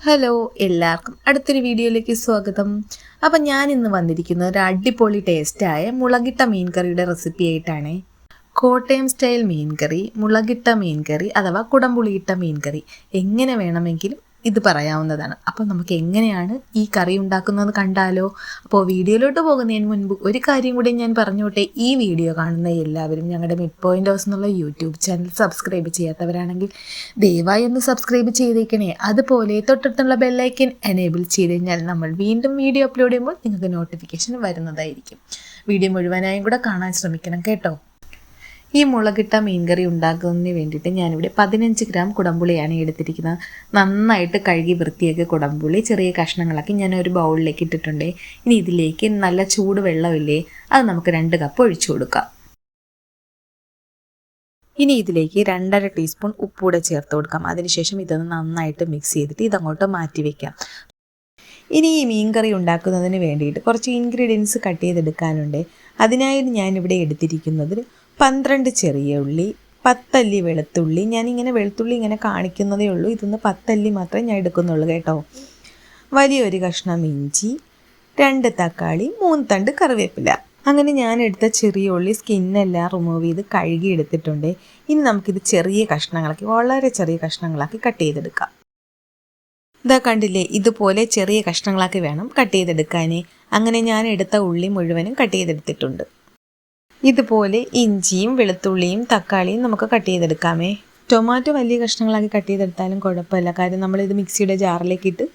Hello എല്ലാവർക്കും അടുത്തൊരു വീഡിയോയിലേക്ക് സ്വാഗതം. അപ്പം ഞാൻ ഇന്ന് വന്നിരിക്കുന്നത് ഒരു അടിപൊളി ടേസ്റ്റായ മുളകിട്ട മീൻ കറിയുടെ റെസിപ്പി ആയിട്ടാണ്. കോട്ടയം സ്റ്റൈൽ മീൻ കറി മുളകിട്ട മീൻ കറി അഥവാ കുടംപുളിയിട്ട മീൻ കറി എങ്ങനെ വേണമെങ്കിലും ഇത് പറയാവുന്നതാണ്. അപ്പോൾ നമുക്ക് എങ്ങനെയാണ് ഈ കറി ഉണ്ടാക്കുന്നത് കണ്ടാലോ? അപ്പോൾ വീഡിയോയിലോട്ട് പോകുന്നതിന് മുൻപ് ഒരു കാര്യം കൂടി ഞാൻ പറഞ്ഞോട്ടെ ഈ വീഡിയോ കാണുന്ന എല്ലാവരും ഞങ്ങളുടെ മിഡ് പോയിന്റ് ഹൗസ് എന്നുള്ള യൂട്യൂബ് ചാനൽ സബ്സ്ക്രൈബ് ചെയ്യാത്തവരാണെങ്കിൽ ദയവായി ഒന്ന് സബ്സ്ക്രൈബ് ചെയ്തേക്കണേ. അതുപോലെ തൊട്ടടുത്തുള്ള ബെല്ലൈക്കൻ എനേബിൾ ചെയ്ത് കഴിഞ്ഞാൽ നമ്മൾ വീണ്ടും വീഡിയോ അപ്ലോഡ് ചെയ്യുമ്പോൾ നിങ്ങൾക്ക് നോട്ടിഫിക്കേഷൻ വരുന്നതായിരിക്കും. വീഡിയോ മുഴുവനായും കൂടെ കാണാൻ ശ്രമിക്കണം കേട്ടോ. ഈ മുളകിട്ട മീൻകറി ഉണ്ടാക്കുന്നതിന് വേണ്ടിയിട്ട് ഞാനിവിടെ പതിനഞ്ച് ഗ്രാം കുടമ്പുളിയാണ് എടുത്തിരിക്കുന്നത്. നന്നായിട്ട് കഴുകി വൃത്തിയാക്കിയ കുടമ്പുളി ചെറിയ കഷ്ണങ്ങളാക്കി ഞാൻ ഒരു ബൗളിലേക്ക് ഇട്ടിട്ടുണ്ട്. ഇനി ഇതിലേക്ക് നല്ല ചൂട് വെള്ളമില്ലേ അത് നമുക്ക് രണ്ട് കപ്പ് ഒഴിച്ചു കൊടുക്കാം. ഇനി ഇതിലേക്ക് രണ്ടര ടീസ്പൂൺ ഉപ്പൂടെ ചേർത്ത് കൊടുക്കാം. അതിനുശേഷം ഇതൊന്ന് നന്നായിട്ട് മിക്സ് ചെയ്തിട്ട് ഇതങ്ങോട്ട് മാറ്റി വയ്ക്കാം ഇനി ഈ മീൻ കറി ഉണ്ടാക്കുന്നതിന് വേണ്ടിയിട്ട് കുറച്ച് ഇൻഗ്രീഡിയൻസ് കട്ട് ചെയ്തെടുക്കാനുണ്ട്. അതിനായി ഞാനിവിടെ എടുത്തിരിക്കുന്നത് പന്ത്രണ്ട് ചെറിയ ഉള്ളി പത്തല്ലി വെളുത്തുള്ളി. ഞാനിങ്ങനെ വെളുത്തുള്ളി ഇങ്ങനെ കാണിക്കുന്നതേ ഉള്ളൂ. ഇതൊന്ന് പത്തല്ലി മാത്രമേ ഞാൻ എടുക്കുന്നുള്ളൂ കേട്ടോ. വലിയൊരു കഷ്ണം ഇഞ്ചി രണ്ട് തക്കാളി മൂന്ന് തണ്ട് കറിവേപ്പില. അങ്ങനെ ഞാൻ എടുത്ത ചെറിയ ഉള്ളി സ്കിന്നെല്ലാം റിമൂവ് ചെയ്ത് കഴുകി എടുത്തിട്ടുണ്ട്. ഇനി നമുക്കിത് ചെറിയ കഷ്ണങ്ങളാക്കി വളരെ ചെറിയ കഷ്ണങ്ങളാക്കി കട്ട് ചെയ്തെടുക്കാം. ഇതാ കണ്ടില്ലേ ഇതുപോലെ ചെറിയ കഷ്ണങ്ങളാക്കി വേണം കട്ട് ചെയ്തെടുക്കാൻ അങ്ങനെ ഞാൻ എടുത്ത ഉള്ളി മുഴുവനും കട്ട് ചെയ്തെടുത്തിട്ടുണ്ട്. ഇതുപോലെ ഇഞ്ചിയും വെളുത്തുള്ളിയും തക്കാളിയും നമുക്ക് കട്ട് ചെയ്തെടുക്കാമേ. ടൊമാറ്റോ വലിയ കഷ്ണങ്ങളാക്കി കട്ട് ചെയ്തെടുത്താലും കുഴപ്പമില്ല. കാര്യം ഇത് മിക്സിയുടെ ജാറിലേക്ക് ഇട്ട്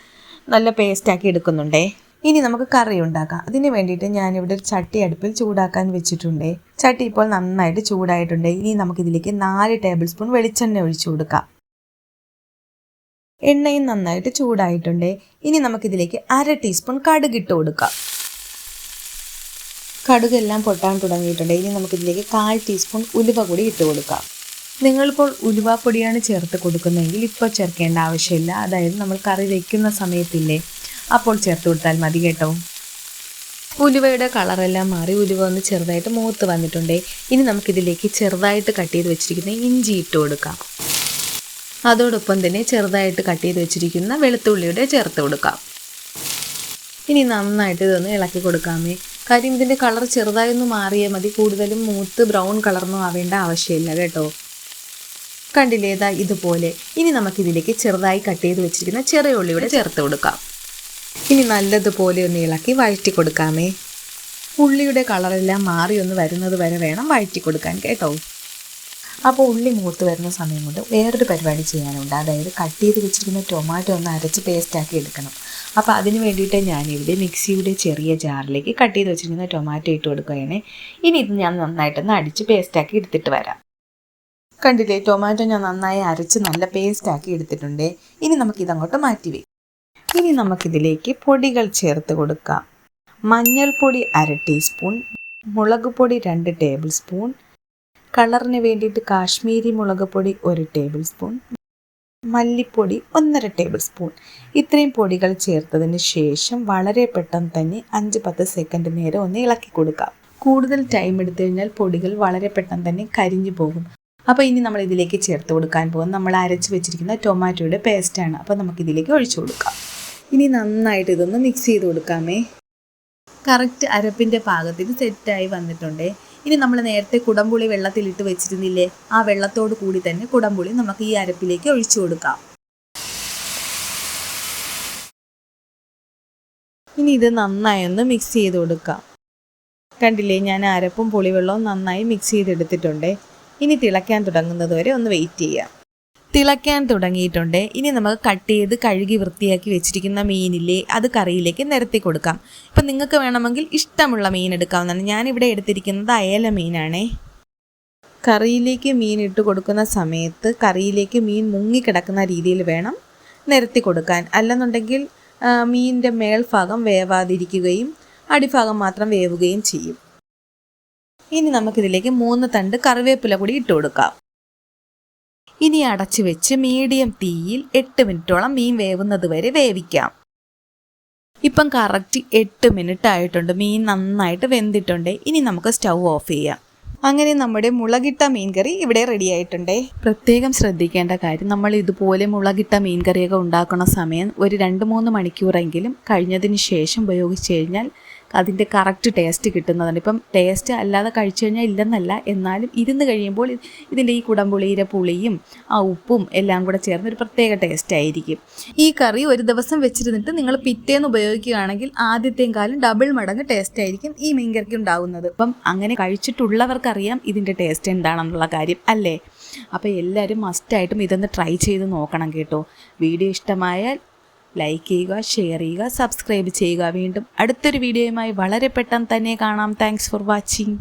നല്ല പേസ്റ്റാക്കി എടുക്കുന്നുണ്ടേ. ഇനി നമുക്ക് കറി ഉണ്ടാക്കാം. അതിന് വേണ്ടിയിട്ട് ഞാനിവിടെ ഒരു ചട്ടി അടുപ്പിൽ ചൂടാക്കാൻ വെച്ചിട്ടുണ്ട്. ചട്ടി ഇപ്പോൾ നന്നായിട്ട് ചൂടായിട്ടുണ്ട്. ഇനി നമുക്കിതിലേക്ക് നാല് ടേബിൾ സ്പൂൺ വെളിച്ചെണ്ണ ഒഴിച്ചു കൊടുക്കാം. എണ്ണയും നന്നായിട്ട് ചൂടായിട്ടുണ്ട്. ഇനി നമുക്കിതിലേക്ക് അര ടീസ്പൂൺ കടുകിട്ട് കൊടുക്കാം. കടുകെല്ലാം പൊട്ടാൻ തുടങ്ങിയിട്ടുണ്ട്. ഇനി നമുക്കിതിലേക്ക് കാൽ ടീസ്പൂൺ ഉലുവ കൂടി ഇട്ട് കൊടുക്കാം. നിങ്ങളിപ്പോൾ ഉലുവാപ്പൊടിയാണ് ചേർത്ത് കൊടുക്കുന്നതെങ്കിൽ ഇപ്പോൾ ചേർക്കേണ്ട ആവശ്യമില്ല. അതായത് നമ്മൾ കറി വയ്ക്കുന്ന സമയത്തില്ലേ അപ്പോൾ ചേർത്ത് കൊടുത്താൽ മതി കേട്ടോ. ഉലുവയുടെ കളറെല്ലാം മാറി ഉലുവ ഒന്ന് ചെറുതായിട്ട് മൂത്ത് വന്നിട്ടുണ്ട്. ഇനി നമുക്കിതിലേക്ക് ചെറുതായിട്ട് കട്ട് ചെയ്ത് വെച്ചിരിക്കുന്ന ഇഞ്ചി ഇട്ട് കൊടുക്കാം. അതോടൊപ്പം തന്നെ ചെറുതായിട്ട് കട്ട് ചെയ്ത് വെച്ചിരിക്കുന്ന വെളുത്തുള്ളിയുടെ ചേർത്ത് കൊടുക്കാം. ഇനി നന്നായിട്ട് ഇതൊന്ന് ഇളക്കി കൊടുക്കാമേ. കാര്യം ഇതിന്റെ കളർ ചെറുതായൊന്ന് മാറിയാൽ മതി. കൂടുതലും മൂത്ത് ബ്രൗൺ കളറൊന്നും ആവേണ്ട ആവശ്യമില്ല കേട്ടോ. കണ്ടില്ലേ ഇതാ ഇതുപോലെ. ഇനി നമുക്കിതിലേക്ക് ചെറുതായി കട്ട് ചെയ്ത് വെച്ചിരിക്കുന്ന ചെറിയ ഉള്ളിയുടെ ചേർത്ത് കൊടുക്കാം. ഇനി നല്ലതുപോലെ ഒന്ന് ഇളക്കി വഴറ്റി കൊടുക്കാമേ. ഉള്ളിയുടെ കളറെല്ലാം മാറി ഒന്ന് വരുന്നത് വരെ വേണം വഴറ്റി കൊടുക്കാൻ കേട്ടോ. അപ്പോൾ ഉള്ളി മൂത്ത് വരുന്ന സമയം കൊണ്ട് വേറൊരു പരിപാടി ചെയ്യാനുണ്ട്. അതായത് കട്ട് ചെയ്ത് വെച്ചിരിക്കുന്ന ടൊമാറ്റോ ഒന്ന് അരച്ച് പേസ്റ്റാക്കി എടുക്കണം. അപ്പോൾ അതിന് വേണ്ടിയിട്ട് ഞാനിവിടെ മിക്സിയുടെ ചെറിയ ജാറിലേക്ക് കട്ട് ചെയ്ത് വെച്ചിരിക്കുന്ന ടൊമാറ്റോ ഇട്ട് കൊടുക്കുകയാണ്. ഇനി ഇത് ഞാൻ നന്നായിട്ടൊന്ന് അടിച്ച് പേസ്റ്റാക്കി എടുത്തിട്ട് വരാം. കണ്ടില്ലേ ടൊമാറ്റോ ഞാൻ നന്നായി അരച്ച് നല്ല പേസ്റ്റാക്കി എടുത്തിട്ടുണ്ട്. ഇനി നമുക്കിതങ്ങോട്ട് മാറ്റി വയ്ക്കും ഇനി നമുക്കിതിലേക്ക് പൊടികൾ ചേർത്ത് കൊടുക്കാം. മഞ്ഞൾപ്പൊടി അര ടീസ്പൂൺ മുളക് പൊടി രണ്ട് ടേബിൾ സ്പൂൺ കളറിന് വേണ്ടിയിട്ട് കാശ്മീരി മുളക് പൊടി ഒരു ടേബിൾ സ്പൂൺ മല്ലിപ്പൊടി ഒന്നര ടേബിൾ സ്പൂൺ ഇത്രയും പൊടികൾ ചേർത്തതിന് ശേഷം വളരെ പെട്ടെന്ന് തന്നെ അഞ്ച് പത്ത് സെക്കൻഡ് നേരം ഒന്ന് ഇളക്കി കൊടുക്കാം. കൂടുതൽ ടൈം എടുത്തു കഴിഞ്ഞാൽ പൊടികൾ വളരെ പെട്ടെന്ന് തന്നെ കരിഞ്ഞു പോകും. അപ്പോൾ ഇനി നമ്മൾ ഇതിലേക്ക് ചേർത്ത് കൊടുക്കാൻ പോകും നമ്മൾ അരച്ച് വെച്ചിരിക്കുന്ന ടൊമാറ്റോയുടെ പേസ്റ്റാണ് അപ്പോൾ നമുക്ക് ഇതിലേക്ക് ഒഴിച്ചു കൊടുക്കാം. ഇനി നന്നായിട്ട് ഇതൊന്ന് മിക്സ് ചെയ്ത് കൊടുക്കാമേ. കറക്റ്റ് അരപ്പിന്റെ പാകത്തിന് സെറ്റായി വന്നിട്ടുണ്ട്. ഇനി നമ്മൾ നേരത്തെ കുടംപുളി വെള്ളത്തിലിട്ട് വെച്ചിരുന്നില്ലേ ആ വെള്ളത്തോട് കൂടി തന്നെ കുടംപുളി നമുക്ക് ഈ അരപ്പിലേക്ക് ഒഴിച്ചു കൊടുക്കാം. ഇനി ഇത് നന്നായി ഒന്ന് മിക്സ് ചെയ്ത് കൊടുക്കാം. കണ്ടില്ലേ ഞാൻ അരപ്പും പുളിവെള്ളവും നന്നായി മിക്സ് ചെയ്തെടുത്തിട്ടുണ്ട്. ഇനി തിളയ്ക്കാൻ തുടങ്ങുന്നത് വരെ ഒന്ന് വെയിറ്റ് ചെയ്യാം. തിളയ്ക്കാൻ തുടങ്ങിയിട്ടുണ്ട്. ഇനി നമുക്ക് കട്ട് ചെയ്ത് കഴുകി വൃത്തിയാക്കി വെച്ചിരിക്കുന്ന മീനില്ലേ അത് കറിയിലേക്ക് നിരത്തി കൊടുക്കാം. ഇപ്പം നിങ്ങൾക്ക് വേണമെങ്കിൽ ഇഷ്ടമുള്ള മീൻ എടുക്കാവുന്നതാണ്. ഞാനിവിടെ എടുത്തിരിക്കുന്നത് അയല മീനാണേ. കറിയിലേക്ക് മീൻ ഇട്ട് കൊടുക്കുന്ന സമയത്ത് കറിയിലേക്ക് മീൻ മുങ്ങിക്കിടക്കുന്ന രീതിയിൽ വേണം നിരത്തി കൊടുക്കാൻ. അല്ലെന്നുണ്ടെങ്കിൽ മീനിന്റെ മേൽഭാഗം വേവാതിരിക്കുകയും അടിഭാഗം മാത്രം വേവുകയും ചെയ്യും. ഇനി നമുക്കിതിലേക്ക് മൂന്ന് തണ്ട് കറിവേപ്പില കൂടി ഇട്ട് കൊടുക്കാം. ഇനി അടച്ചു വെച്ച് മീഡിയം തീയിൽ എട്ട് മിനിറ്റോളം മീൻ വേവുന്നത് വരെ വേവിക്കാം. ഇപ്പം കറക്റ്റ് എട്ട് മിനിറ്റ് ആയിട്ടുണ്ട്. മീൻ നന്നായിട്ട് വെന്തിട്ടുണ്ട്. ഇനി നമുക്ക് സ്റ്റൗ ഓഫ് ചെയ്യാം. അങ്ങനെ നമ്മുടെ മുളകിട്ട മീൻകറി ഇവിടെ റെഡി ആയിട്ടുണ്ടേ. പ്രത്യേകം ശ്രദ്ധിക്കേണ്ട കാര്യം നമ്മൾ ഇതുപോലെ മുളകിട്ട മീൻകറിയൊക്കെ ഉണ്ടാക്കുന്ന സമയം ഒരു രണ്ട് മൂന്ന് മണിക്കൂറെങ്കിലും കഴിഞ്ഞതിന് ശേഷം ഉപയോഗിച്ച് കഴിഞ്ഞാൽ അതിന്റെ കറക്റ്റ് ടേസ്റ്റ് കിട്ടുന്നതാണ് ഇപ്പം ടേസ്റ്റ് അല്ലാതെ കഴിച്ചു കഴിഞ്ഞാൽ ഇല്ലെന്നല്ല എന്നാലും ഇരുന്ന് കഴിയുമ്പോൾ ഇതിന്റെ ഈ കുടംപുളിയുടെ പുളിയും ആ ഉപ്പും എല്ലാം കൂടെ ചേർന്ന് ഒരു പ്രത്യേക ടേസ്റ്റ് ആയിരിക്കും. ഈ കറി ഒരു ദിവസം വെച്ചിരുന്നിട്ട് നിങ്ങൾ പിറ്റേന്ന് ഉപയോഗിക്കുകയാണെങ്കിൽ ആദ്യത്തെയും കാലം ഡബിൾ മടങ്ങ് ടേസ്റ്റ് ആയിരിക്കും ഈ മീൻകറിക്ക് ഉണ്ടാകുന്നത് അപ്പം അങ്ങനെ കഴിച്ചിട്ടുള്ളവർക്കറിയാം ഇതിന്റെ ടേസ്റ്റ് എന്താണെന്നുള്ള കാര്യം അല്ലേ? അപ്പോൾ എല്ലാവരും മസ്റ്റായിട്ടും ഇതൊന്ന് ട്രൈ ചെയ്ത് നോക്കണം കേട്ടോ. വീഡിയോ ഇഷ്ടമായാൽ ലൈക്ക് ചെയ്യുക ഷെയർ ചെയ്യുക സബ്സ്ക്രൈബ് ചെയ്യുക. വീണ്ടും അടുത്തൊരു വീഡിയോയുമായി വളരെ പെട്ടെന്ന് തന്നെ കാണാം. Thanks for watching